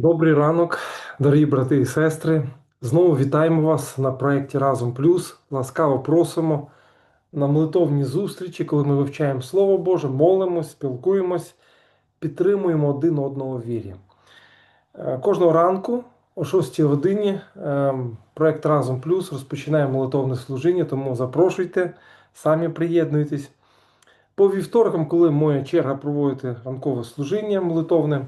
Добрий ранок, дорогі брати і сестри. Знову вітаємо вас на проєкті Разом Плюс. Ласкаво просимо на молитовні зустрічі, коли ми вивчаємо Слово Боже, молимось, спілкуємось, підтримуємо один одного в вірі. Е, Кожного ранку о 6 годині е, проєкт Разом Плюс розпочинає молитовне служіння, тому запрошуйте, самі приєднуйтесь. По вівторкам, коли моя черга проводити ранкове служіння молитовне,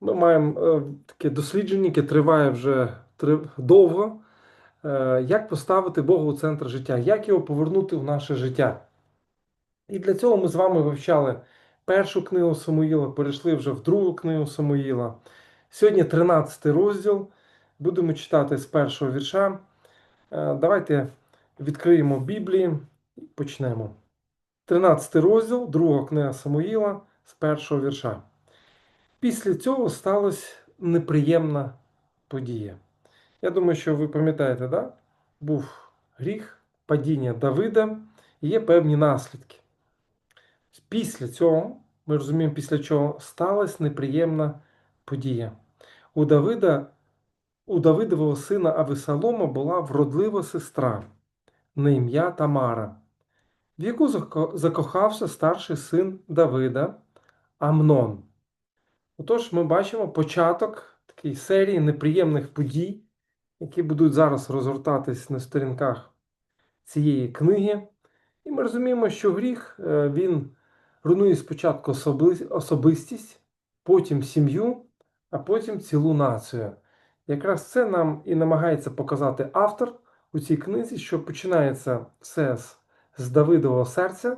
ми маємо е, таке дослідження, яке триває вже довго. Е, Як поставити Бога у центр життя, як його повернути в наше життя. І для цього ми з вами вивчали першу книгу Самуїла, перейшли вже в другу книгу Самуїла. Сьогодні 13 розділ. Будемо читати з першого вірша. Е, Давайте відкриємо Біблії і почнемо. 13 розділ, друга книга Самуїла з першого вірша. Після цього сталася неприємна подія. Я думаю, що ви пам'ятаєте, да? був гріх, падіння Давида, і є певні наслідки. Після цього, ми розуміємо, після чого сталася неприємна подія. У Давида, у Давидового сина Авесалома була вродлива сестра на ім'я Тамара, в яку закохався старший син Давида Амнон. Отож, ми бачимо початок такої серії неприємних подій, які будуть зараз розгортатись на сторінках цієї книги. І ми розуміємо, що гріх е, він руйнує спочатку особистість, потім сім'ю, а потім цілу націю. Якраз це нам і намагається показати автор у цій книзі, що починається все з, з Давидового серця,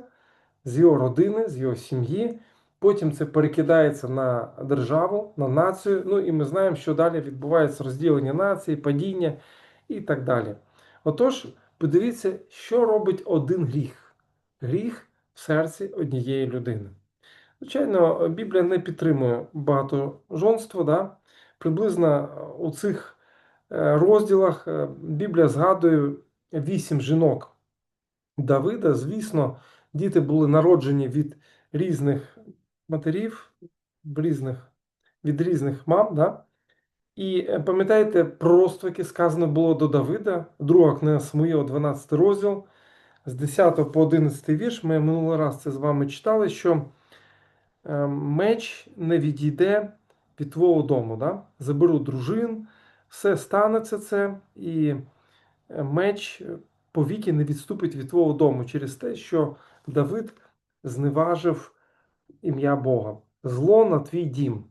з його родини, з його сім'ї. Потім це перекидається на державу, на націю. Ну і ми знаємо, що далі відбувається розділення нації, падіння і так далі. Отож, подивіться, що робить один гріх. Гріх в серці однієї людини. Звичайно, Біблія не підтримує багатожонство. Да? Приблизно у цих е, розділах е, Біблія згадує вісім жінок Давида. Звісно, діти були народжені від різних матерів, різних, від різних мам. Да? І е, пам'ятаєте пророцтво, яке сказано було до Давида, друга книга Самуїла, 12 розділ, з 10 по 11 вірш. Ми минулий раз це з вами читали, що е, меч не відійде від твого дому. Да? Заберу дружин, все станеться це, і е, меч повіки не відступить від твого дому через те, що Давид зневажив ім'я Бога. Зло на твій дім.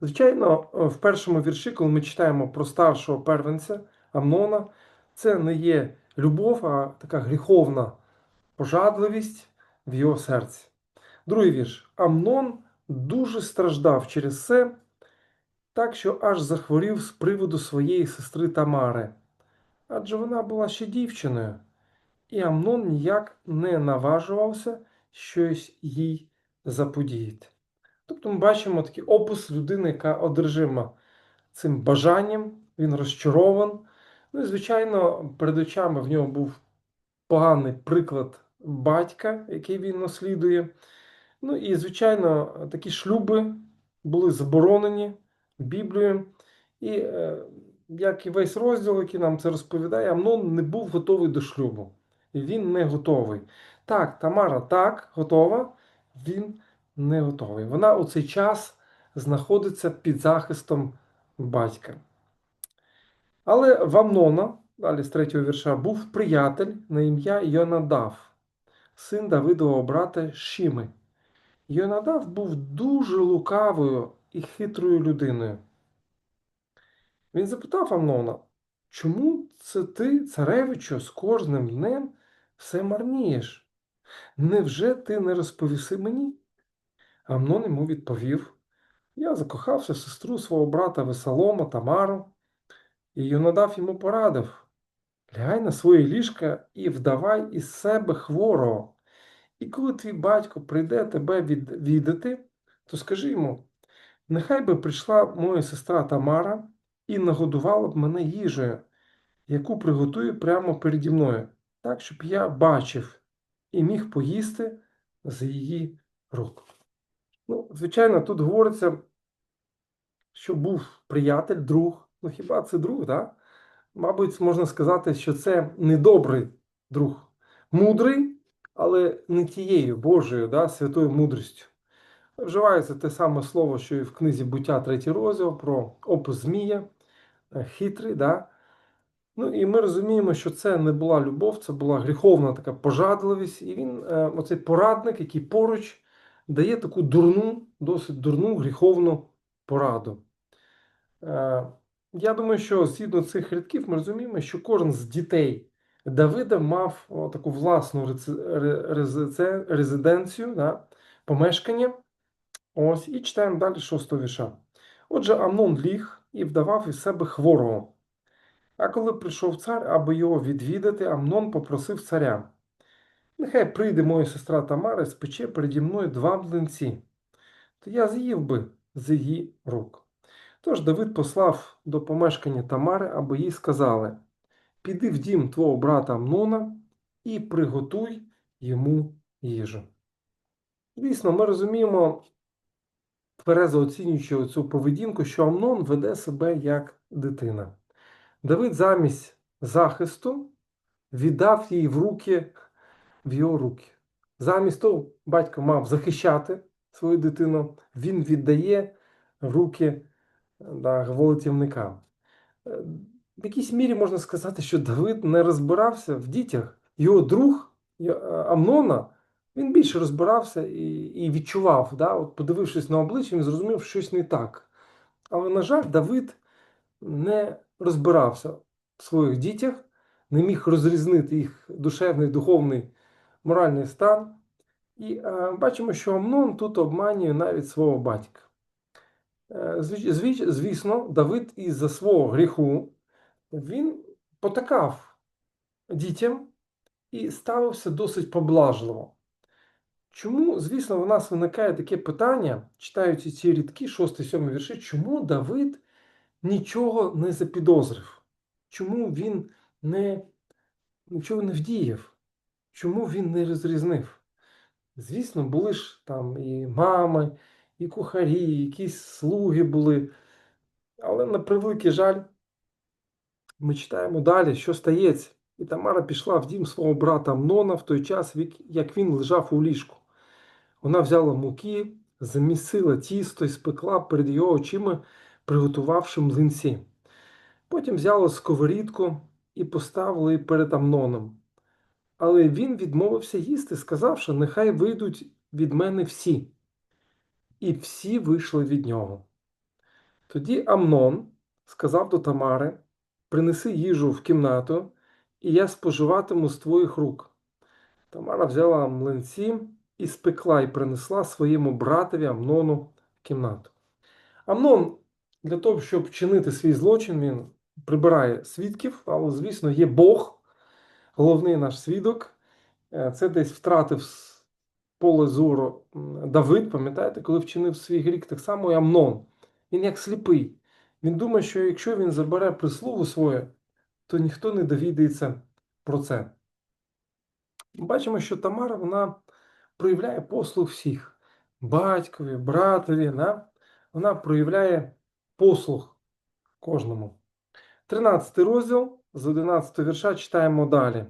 Звичайно, е, в першому вірші, коли ми читаємо про старшого первенця Амнона, це не є любов, а така гріховна пожадливість в його серці. Другий вірш. Амнон дуже страждав через це, так що аж захворів з приводу своєї сестри Тамари. Адже вона була ще дівчиною, і Амнон ніяк не наважувався щось їй заподіяти. Тобто ми бачимо такий опис людини, яка одержима цим бажанням, він розчарован. Ну і, звичайно, перед очами в нього був поганий приклад батька, який він наслідує. Ну і, звичайно, такі шлюби були заборонені Біблією. І е, як і весь розділ, який нам це розповідає, Амнон не був готовий до шлюбу. Він не готовий. Так, Тамара так готова, він не готовий. Вона у цей час знаходиться під захистом батька. Але в Амнона, далі з третього вірша, був приятель на ім'я Йонадав, син Давидового брата Шіми. Йонадав був дуже лукавою і хитрою людиною. Він запитав Амнона, чому це ти, царевичу, з кожним днем все марнієш? Невже ти не розповіси мені? Амнон йому відповів: Я закохався в сестру свого брата Весолома Тамару, і Йонадав йому порадив: Лягай на своє ліжка і вдавай із себе хворого. І коли твій батько прийде тебе відвідати, то скажи йому: нехай би прийшла моя сестра Тамара і нагодувала б мене їжею, яку приготує прямо переді мною, так, щоб я бачив і міг поїсти з її рук. Ну, звичайно, тут говориться що був приятель, друг. Ну хіба це друг, да? Мабуть, можна сказати, що це недобрий друг. Мудрий, але не тією Божою, да, святою мудрістю. Вживається те саме слово, що і в книзі буття третій розділ про опис Змія, е, хитрий. Да? Ну і ми розуміємо, що це не була любов, це була гріховна така пожадливість. І він, е, оцей порадник, який поруч дає таку дурну, досить дурну гріховну пораду. Е, Я думаю, що згідно цих рядків ми розуміємо, що кожен з дітей Давида мав таку власну резиденцію, да, помешкання. Ось, і читаємо далі шостого вірша. Отже, Амнон ліг і вдавав із себе хворого. А коли прийшов цар, аби його відвідати, Амнон попросив царя. Нехай прийде моя сестра Тамара і спече переді мною два млинці, то я з'їв би з її рук. Тож Давид послав до помешкання Тамари, аби їй сказали: Піди в дім твого брата Амнона і приготуй йому їжу. Звісно, ми розуміємо, тверезо оцінюючи цю поведінку, що Амнон веде себе як дитина. Давид замість захисту віддав їй в руки в його руки. Замість того, батько мав захищати свою дитину, він віддає в руки да, гвалтівника. Е, В якійсь мірі можна сказати, що Давид не розбирався в дітях. Його друг е, Амнона, він більше розбирався і і відчував, да, от подивившись на обличчя, він зрозумів, що щось не так. Але, на жаль, Давид не розбирався в своїх дітях, не міг розрізнити їх душевний, духовний, моральний стан. І е, бачимо, що Амнон тут обманює навіть свого батька. Е, зві- зві- звісно, Давид із-за свого гріху він потакав дітям і ставився досить поблажливо. Чому, звісно, в нас виникає таке питання, читаючи ці рідки, 6-7 вірші, чому Давид нічого не запідозрив? Чому він не, нічого не вдіяв? Чому він не розрізнив? Звісно, були ж там і мами, і кухарі, і якісь слуги були. Але на превеликий жаль, ми читаємо далі, що стається. І Тамара пішла в дім свого брата Амнона в той час, як він лежав у ліжку. Вона взяла муки, замісила тісто і спекла перед його очима, приготувавши млинці. Потім взяла сковорідку і поставила її перед Амноном. Але він відмовився їсти, сказавши, нехай вийдуть від мене всі. І всі вийшли від нього. Тоді Амнон сказав до Тамари: Принеси їжу в кімнату, і я споживатиму з твоїх рук. Тамара взяла млинці і спекла і принесла своєму братові Амнону в кімнату. Амнон для того, щоб вчинити свій злочин, він прибирає свідків, але, звісно, є Бог, головний наш свідок. Е, Це десь втратив поле зору Давид, пам'ятаєте, коли вчинив свій гріх, так само і Амнон. Він як сліпий. Він думає, що якщо він забере прислугу свою, то ніхто не довідається про це. Бачимо, що Тамара вона проявляє послуг всіх батькові, братові. Да? Вона проявляє послуг кожному. 13 розділ з 11 вірша читаємо далі.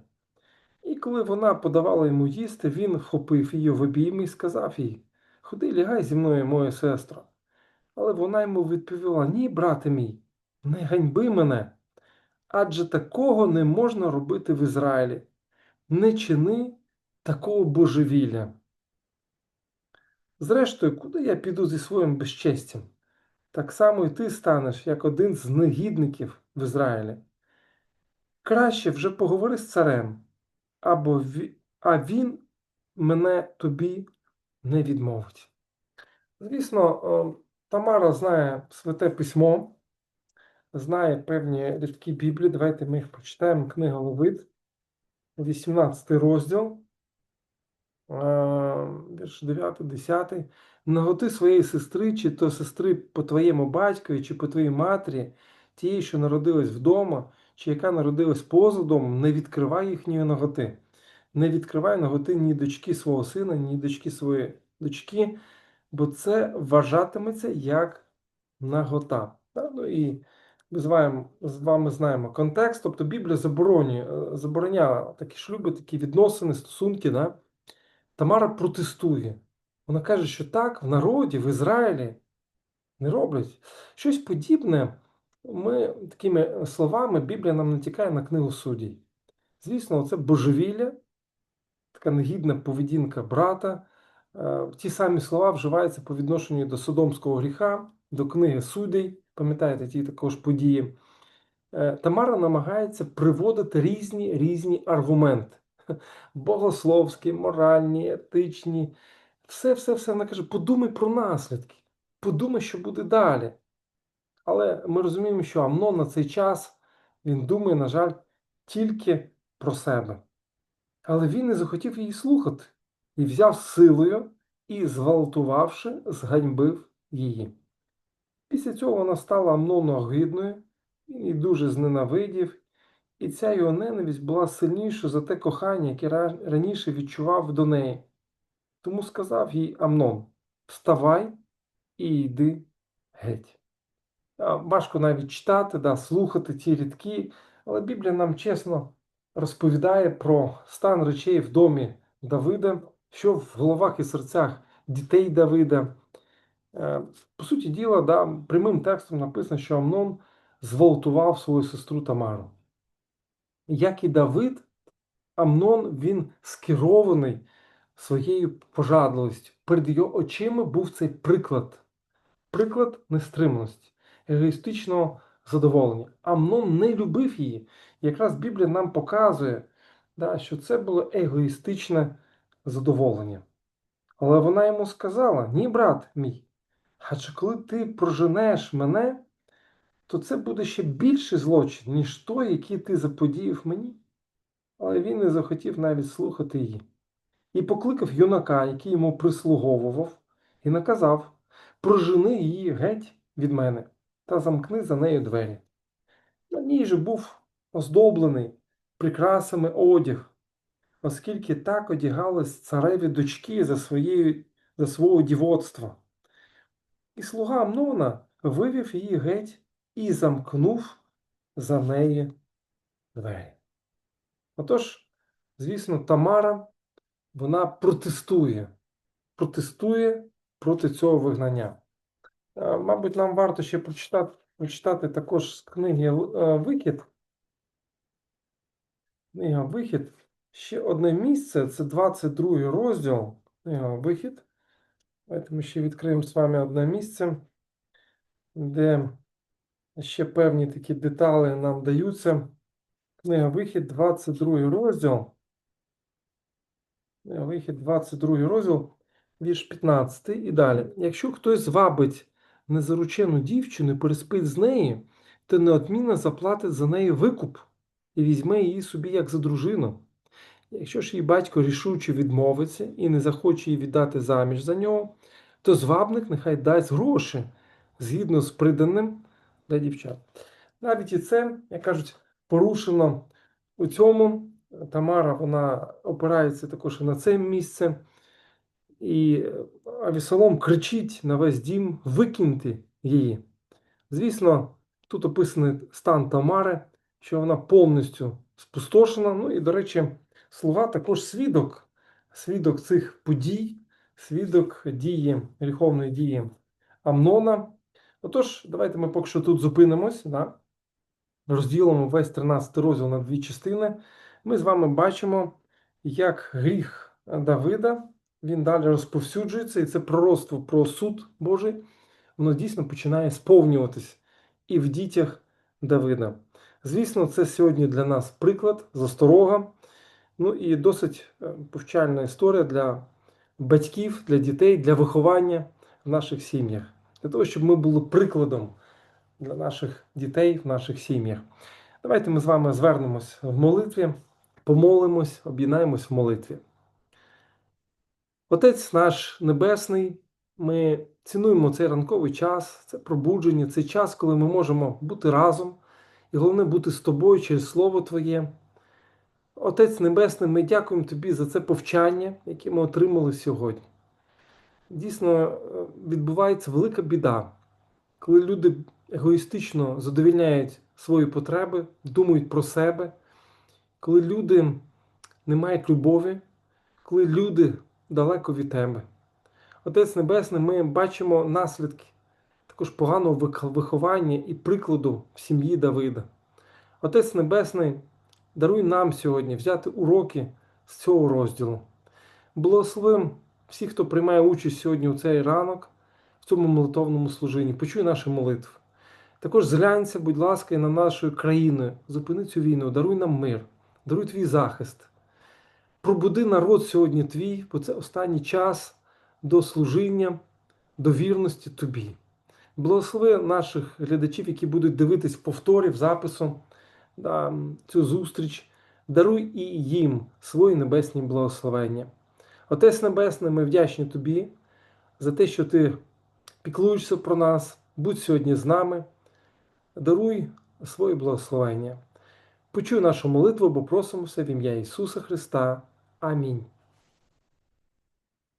І коли вона подавала йому їсти, він вхопив її в обійми і сказав їй: Ходи, лягай зі мною, моя сестра. Але вона йому відповіла: Ні, брате мій, не ганьби мене, адже такого не можна робити в Ізраїлі. Не чини такого божевілля. Зрештою, куди я піду зі своїм безчестям? Так само і ти станеш як один з негідників в Ізраїлі. Краще вже поговори з царем, або ві- а він мене тобі не відмовить. Звісно, Тамара знає святе письмо, знає певні рядки Біблії. Давайте ми їх прочитаємо. Книга Левит, 18 розділ, е, вірш 9, 10. Наготи своєї сестри, чи то сестри по твоєму батькові, чи по твоїй матері, тієї, що народилась вдома, чи яка народилась поза домом, не відкривай їхньої наготи. Не відкривай наготи ні дочки свого сина, ні дочки своєї дочки, бо це вважатиметься як нагота. Ну і ми з вами, з вами знаємо контекст, тобто Біблія заборонює, е, забороняє такі шлюби, такі відносини, стосунки. Да? Тамара протестує. Вона каже, що так, в народі, в Ізраїлі не роблять. Щось подібне. Ми такими словами Біблія нам натякає на книгу суддів. Звісно, це божевілля, така негідна поведінка брата. Е, Ті самі слова вживаються по відношенню до содомського гріха, до книги суддів, пам'ятаєте ті також події. Е, Тамара намагається приводити різні різні аргументи: богословські, моральні, етичні. Все, все, все. Вона каже: подумай про наслідки, подумай, що буде далі. Але ми розуміємо, що Амнон на цей час він думає, на жаль, тільки про себе. Але він не захотів її слухати і взяв силою і, зґвалтувавши, зганьбив її. Після цього вона стала Амнону огидною, її дуже зненавидів, і ця його ненависть була сильнішою за те кохання, яке раніше відчував до неї. Тому сказав їй Амнон: Вставай і йди геть. Важко навіть читати, да, слухати ці рідки, але Біблія нам чесно розповідає про стан речей в домі Давида, що в головах і серцях дітей Давида. Е, по суті діла, да, прямим текстом написано, що Амнон зґвалтував свою сестру Тамару. Як і Давид, Амнон він скерований своєю пожадливістю. Перед його очима був цей приклад, приклад нестримності, егоїстичного задоволення. Амнон не любив її. Якраз Біблія нам показує, да, що це було егоїстичне задоволення. Але вона йому сказала: Ні, брат мій, адже коли ти проженеш мене, то це буде ще більший злочин, ніж той, який ти заподіяв мені. Але він не захотів навіть слухати її. І покликав юнака, який йому прислуговував, і наказав: прожени її геть від мене та замкни за нею двері. На ній же був оздоблений прикрасами одяг, оскільки так одягались цареві дочки за, своєю, за свого дівоцтва. І слуга Амнона вивів її геть і замкнув за неї двері. Отож, звісно, Тамара вона протестує, протестує проти цього вигнання. Мабуть, нам варто ще прочитати, прочитати також з книги Викид. Книга Вихід. Ще одне місце це 22 розділ. Книга Вихід. Давайте ми ще відкриємо з вами одне місце, де ще певні такі деталі нам даються. Книга Вихід, 22 розділ. Книга Вихід, 22 розділ, вірш 15 і далі. Якщо хтось звабить незаручену дівчину і переспить з нею, то неодмінно заплатить за неї викуп і візьме її собі як за дружину. Якщо ж її батько рішуче відмовиться і не захоче її віддати заміж за нього, то звабник нехай дасть гроші згідно з приданим для дівчат. Навіть і це, як кажуть, порушено у цьому. Тамара вона опирається також на це місце. І Авісолом кричить на весь дім викиньте її. Звісно, тут описаний стан Тамари, що вона повністю спустошена. Ну і, до речі, слуга також свідок, свідок цих подій, свідок дії, гріховної дії Амнона. Отож, давайте ми поки що тут зупинимось, да? розділимо весь 13 розділ на дві частини. Ми з вами бачимо, як гріх Давида він далі розповсюджується, і це пророцтво про суд Божий, воно дійсно починає сповнюватись і в дітях Давида. Звісно, це сьогодні для нас приклад, засторога. Ну і досить е, повчальна історія для батьків, для дітей, для виховання в наших сім'ях. Для того, щоб ми були прикладом для наших дітей в наших сім'ях. Давайте ми з вами звернемось в молитві, помолимось, об'єднаємось в молитві. Отець наш Небесний, ми цінуємо цей ранковий час, це пробудження, цей час, коли ми можемо бути разом і головне бути з тобою через Слово Твоє. Отець Небесний, ми дякуємо Тобі за це повчання, яке ми отримали сьогодні. Дійсно, відбувається велика біда, коли люди егоїстично задовільняють свої потреби, думають про себе, коли люди не мають любові, коли люди далеко від тебе. Отець Небесний, ми бачимо наслідки також поганого виховання і прикладу в сім'ї Давида. Отець Небесний, даруй нам сьогодні взяти уроки з цього розділу. Благословим всіх, хто приймає участь сьогодні у цей ранок, в цьому молитовному служінні. Почуй наші молитви. Також зглянься, будь ласка, і на нашу країну. Зупини цю війну, даруй нам мир, даруй твій захист. Пробуди народ сьогодні твій, бо це останній час до служіння, до вірності тобі. Благослови наших глядачів, які будуть дивитись в повторі, запису да, цю зустріч. Даруй і їм свої небесні благословення. Отець Небесний, ми вдячні тобі за те, що ти піклуєшся про нас. Будь сьогодні з нами. Даруй своє благословення. Почуй нашу молитву, бо просимо все в ім'я Ісуса Христа. Амінь.